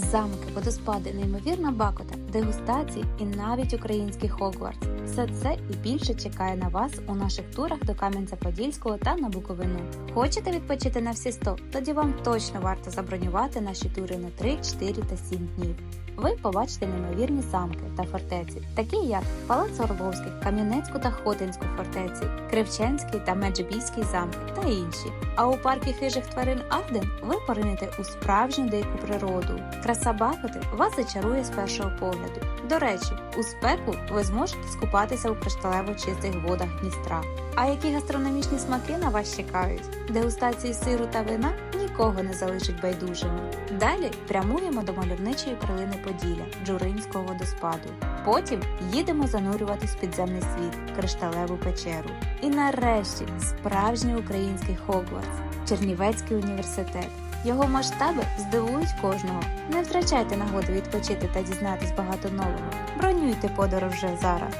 Замки, водоспади, неймовірна бакота, дегустації і навіть український Хогвартс. Все це і більше чекає на вас у наших турах до Кам'янця-Подільського та на Буковину. Хочете відпочити на всі 100? Тоді вам точно варто забронювати наші тури на 3, 4 та 7 днів. Ви побачите неймовірні замки та фортеці, такі як Палац Орловський, Кам'янецьку та Хотинську фортеці, Кривченський та Меджибійський замки та інші. А у парку хижих тварин Арден ви поринете у справжню дику природу. Краса Бакоти вас зачарує з першого погляду. До речі, у спеку ви зможете скупатися у кришталево чистих водах Дністра. А які гастрономічні смаки на вас чекають? Дегустації сиру та вина нікого не залишить байдужими. Далі прямуємо до мальовничої перлини Поділля, Джуринського водоспаду. Потім їдемо занурюватись в підземний світ, кришталеву печеру. І нарешті справжній український Хогвартс, Чернівецький університет. Його масштаби здивують кожного. Не втрачайте нагоди відпочити та дізнатись багато нового. Бронюйте подорож вже зараз.